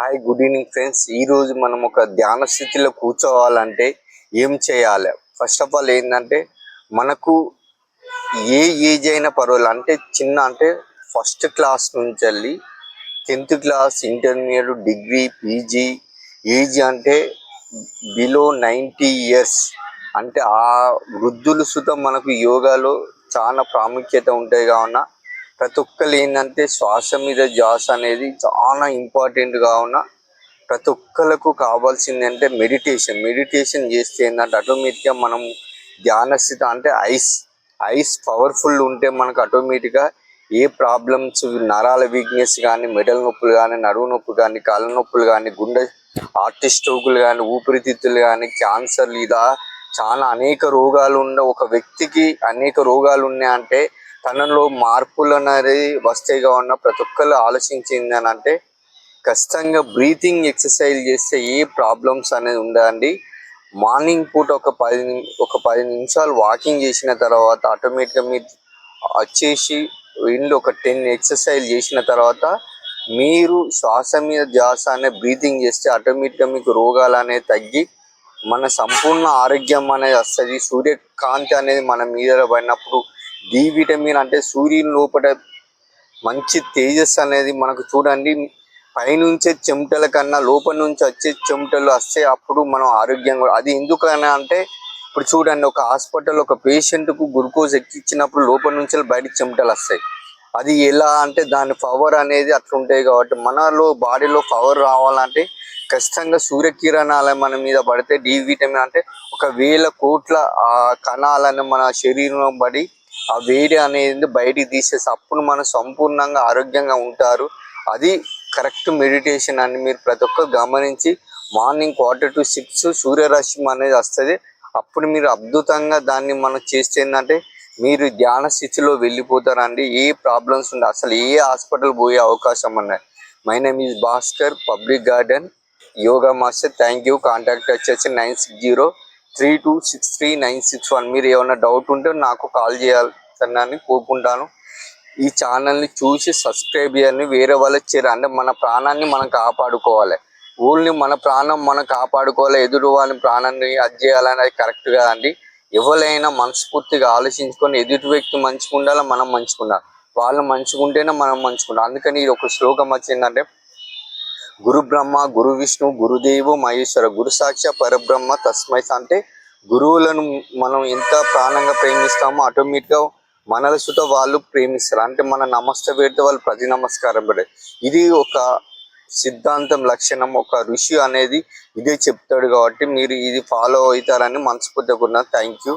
Hi good evening friends. ఈరోజు మనం ఒక ధ్యాన స్థితిలో కూర్చోవాలంటే ఏం చేయాలి? ఫస్ట్ ఆఫ్ ఆల్ ఏంటంటే మనకు ఏ ఏజ్ అయినా పర్వాలేదు. అంటే చిన్న అంటే ఫస్ట్ క్లాస్ నుంచి వెళ్ళి tenth class intermediate degree PG age అంటే బిలో నైంటీ ఇయర్స్. అంటే ఆ వృద్ధులు సుతం మనకు యోగాలో చాలా ప్రాముఖ్యత ఉంటాయి కావున ప్రతి ఒక్కరు ఏంటంటే శ్వాస మీద జాస్ అనేది చాలా ఇంపార్టెంట్ కావున ప్రతి ఒక్కరికి కావాల్సింది అంటే మెడిటేషన్ మెడిటేషన్ చేస్తే ఏంటంటే ఆటోమేటిక్గా మనం ధ్యానస్థిత అంటే ఐస్ ఐస్ పవర్ఫుల్ ఉంటే మనకు ఆటోమేటిక్గా ఏ ప్రాబ్లమ్స్ నరాల వీక్నెస్ కానీ మెడల్ నొప్పులు కానీ నడువు నొప్పి కానీ కాళ్ళ నొప్పులు కానీ గుండె హార్ట్ స్ట్రోకులు కానీ ఊపిరితిత్తులు కానీ క్యాన్సర్లు ఇలా చాలా అనేక రోగాలు ఉన్న ఒక వ్యక్తికి అనేక రోగాలు ఉన్నాయంటే తనలో మార్పులు అనేది వస్తాయి కావున ప్రతి ఒక్కరు ఆలోచించింది అని అంటే ఖచ్చితంగా బ్రీతింగ్ ఎక్సర్సైజ్ చేస్తే ఏ ప్రాబ్లమ్స్ అనేది ఉండదండి. మార్నింగ్ పూట ఒక పది ఒక పది నిమిషాలు వాకింగ్ చేసిన తర్వాత ఆటోమేటిక్గా మీరు వచ్చేసి ఇంట్లో ఒక టెన్ ఎక్సర్సైజ్ చేసిన తర్వాత మీరు శ్వాస మీద ధ్యాస అనే బ్రీతింగ్ చేస్తే ఆటోమేటిక్గా మీకు రోగాలు అనేవి తగ్గి మన సంపూర్ణ ఆరోగ్యం అనేది వస్తుంది. సూర్యకాంతి అనేది మన మీద పడినప్పుడు డి విటమిన్ అంటే సూర్యుని లోపల మంచి తేజస్ అనేది మనకు చూడండి. పైనుంచే చెమటల కన్నా లోపల నుంచి వచ్చే చెమటలు వస్తే అప్పుడు మనం ఆరోగ్యంగా అది ఎందుకని అంటే ఇప్పుడు చూడండి ఒక హాస్పిటల్ ఒక పేషెంట్కు గ్లూకోజ్ ఎక్కిచ్చినప్పుడు లోపల నుంచి బయట చెమటలు వస్తాయి. అది ఎలా అంటే దాని పవర్ అనేది అట్లా ఉంటాయి కాబట్టి మనలో బాడీలో పవర్ రావాలంటే ఖచ్చితంగా సూర్యకిరణాలు మన మీద పడితే డి విటమిన్ అంటే ఒక వేల కోట్ల ఆ కణాలను మన శరీరంలో పడి ఆ వేడి అనేది బయటికి తీసేసి అప్పుడు మనం సంపూర్ణంగా ఆరోగ్యంగా ఉంటారు. అది కరెక్ట్ మెడిటేషన్ అని మీరు ప్రతి ఒక్కరు గమనించి మార్నింగ్ క్వార్టర్ టు సిక్స్ సూర్యరశ్మి అనేది వస్తుంది. అప్పుడు మీరు అద్భుతంగా దాన్ని మనం చేస్తే ఏంటంటే మీరు ధ్యాన స్థితిలో వెళ్ళిపోతారండి. ఏ ప్రాబ్లమ్స్ ఉండే అసలు ఏ హాస్పిటల్ పోయే అవకాశం ఉన్నాయి. My name is Bhaskar public garden. Yoga master thank you. Contact వచ్చేసి nine six zero three two six three nine six one. మీరు ఏమైనా డౌట్ ఉంటే నాకు కాల్ చేయాలని కోరుకుంటాను. ఈ ఛానల్ని చూసి సబ్స్క్రైబ్ చేయాలని వేరే వాళ్ళకి చేయాలి అంటే మన ప్రాణాన్ని మనం కాపాడుకోవాలి. ఓన్లీ మన ప్రాణం మనం కాపాడుకోవాలి. ఎదురు వాళ్ళ ప్రాణాన్ని అది చేయాలని అది కరెక్ట్ కాదండి ఎవరైనా మనస్ఫూర్తిగా ఆలోచించుకొని ఎదుటి వ్యక్తి మంచిగా ఉండాలి మనం మంచిగా ఉండాలి వాళ్ళు మంచిగా ఉంటేనే మనం మంచిగా ఉండాలి అందుకని ఇది ఒక శ్లోకం వచ్చిందంటే గురు బ్రహ్మ గురు విష్ణు గురుదేవు మహేశ్వర గురు సాక్ష పరబ్రహ్మ తస్మై అంటే గురువులను మనం ఎంత ప్రాణంగా ప్రేమిస్తామో ఆటోమేటిక్గా మనలసుతో వాళ్ళు ప్రేమిస్తారు. అంటే మన నమస్తే పెడితే వాళ్ళు ప్రతి నమస్కారం పెడతారు. ఇది ఒక సిద్ధాంతం లక్షణం ఒక ఋషి అనేది ఇదే చెప్తాడు కాబట్టి మీరు ఇది ఫాలో అవుతారని మనస్ఫూర్తిగా థ్యాంక్ యూ.